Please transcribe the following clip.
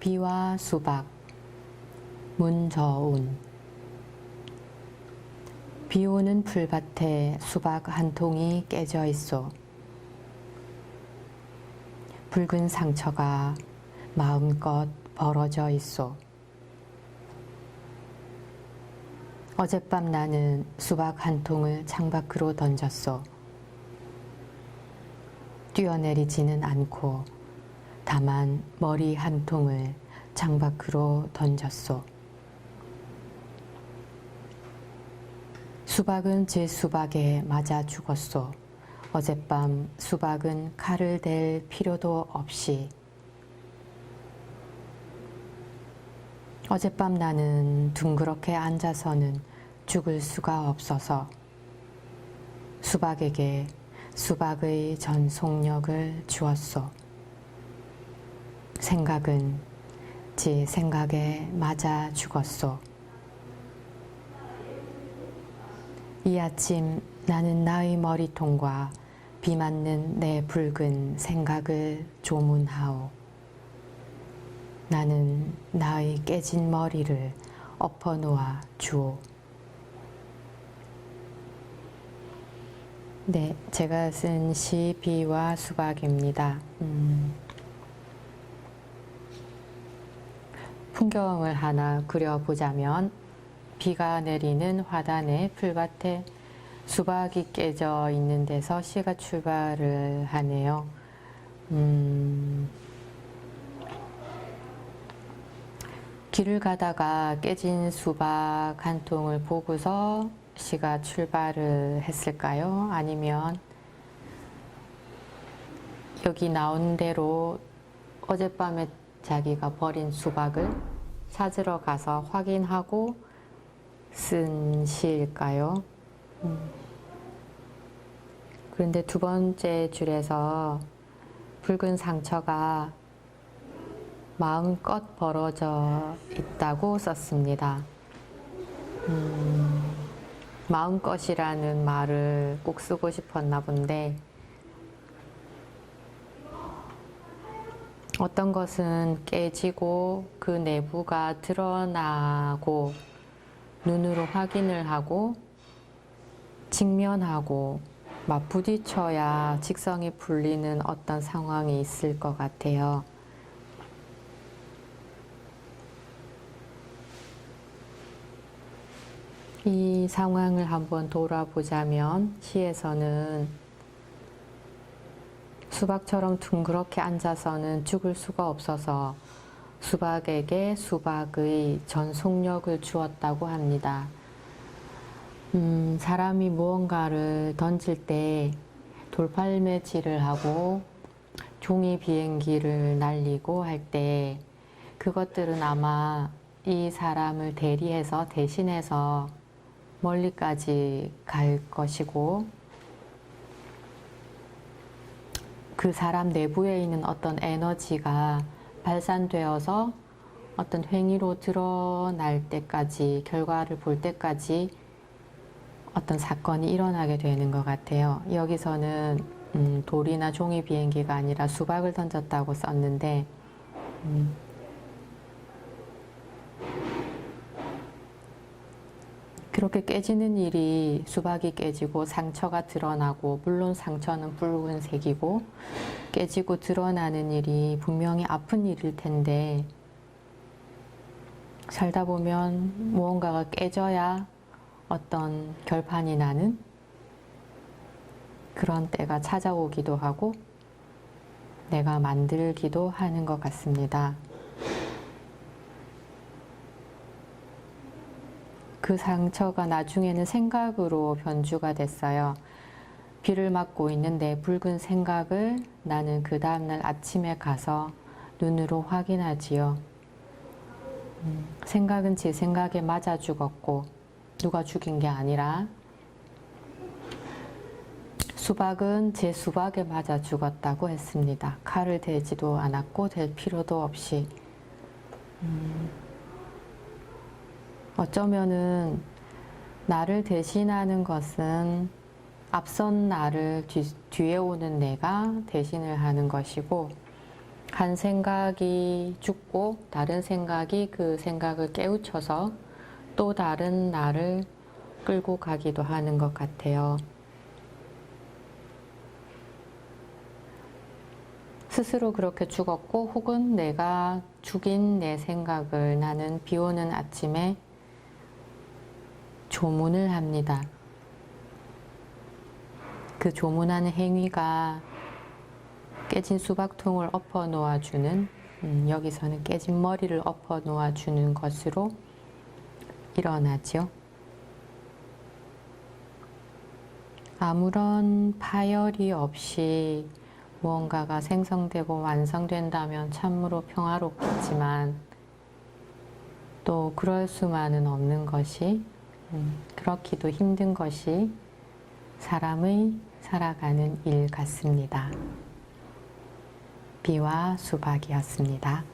비와 수박 문저운 비 오는 풀밭에 수박 한 통이 깨져 있어 붉은 상처가 마음껏 벌어져 있어. 어젯밤 나는 수박 한 통을 창밖으로 던졌어. 뛰어내리지는 않고 다만 머리 한 통을 창밖으로 던졌소. 수박은 제 수박에 맞아 죽었소. 어젯밤 수박은 칼을 댈 필요도 없이 어젯밤 나는 둥그렇게 앉아서는 죽을 수가 없어서 수박에게 수박의 전속력을 주었소. 생각은 지 생각에 맞아 죽었소. 이 아침 나는 나의 머리통과 비 맞는 내 붉은 생각을 조문하오. 나는 나의 깨진 머리를 엎어놓아 주오. 네, 제가 쓴 시 비와 수박입니다. 음. 풍경을 하나 그려보자면 비가 내리는 화단의 풀밭에 수박이 깨져 있는 데서 시가 출발을 하네요. 음, 길을 가다가 깨진 수박 한 통을 보고서 시가 출발을 했을까요? 아니면 여기 나온 대로 어젯밤에 자기가 버린 수박을 찾으러 가서 확인하고 쓴 시일까요? 음. 그런데 두 번째 줄에서 붉은 상처가 마음껏 벌어져 있다고 썼습니다. 음, 마음껏이라는 말을 꼭 쓰고 싶었나 본데, 어떤 것은 깨지고 그 내부가 드러나고 눈으로 확인을 하고 직면하고 맞부딪혀야 직성이 풀리는 어떤 상황이 있을 것 같아요. 이 상황을 한번 돌아보자면 시에서는 수박처럼 둥그렇게 앉아서는 죽을 수가 없어서 수박에게 수박의 전속력을 주었다고 합니다. 음, 사람이 무언가를 던질 때 돌팔매질을 하고 종이 비행기를 날리고 할 때 그것들은 아마 이 사람을 대리해서 대신해서 멀리까지 갈 것이고 그 사람 내부에 있는 어떤 에너지가 발산되어서 어떤 행위로 드러날 때까지 결과를 볼 때까지 어떤 사건이 일어나게 되는 것 같아요. 여기서는 음, 돌이나 종이 비행기가 아니라 수박을 던졌다고 썼는데 음, 그렇게 깨지는 일이 수박이 깨지고 상처가 드러나고 물론 상처는 붉은색이고 깨지고 드러나는 일이 분명히 아픈 일일 텐데 살다 보면 무언가가 깨져야 어떤 결판이 나는 그런 때가 찾아오기도 하고 내가 만들기도 하는 것 같습니다. 그 상처가 나중에는 생각으로 변주가 됐어요. 비를 맞고 있는데 붉은 생각을 나는 그 다음날 아침에 가서 눈으로 확인하지요. 음, 생각은 제 생각에 맞아 죽었고 누가 죽인 게 아니라 수박은 제 수박에 맞아 죽었다고 했습니다. 칼을 대지도 않았고 될 필요도 없이 음, 어쩌면은 나를 대신하는 것은 앞선 나를 뒤, 뒤에 오는 내가 대신을 하는 것이고 한 생각이 죽고 다른 생각이 그 생각을 깨우쳐서 또 다른 나를 끌고 가기도 하는 것 같아요. 스스로 그렇게 죽었고 혹은 내가 죽인 내 생각을 나는 비 오는 아침에 조문을 합니다. 그 조문하는 행위가 깨진 수박통을 엎어 놓아주는 음, 여기서는 깨진 머리를 엎어 놓아주는 것으로 일어나죠. 아무런 파열이 없이 무언가가 생성되고 완성된다면 참으로 평화롭겠지만 또 그럴 수만은 없는 것이 음, 그렇기도 힘든 것이 사람의 살아가는 일 같습니다. 비와 수박이었습니다.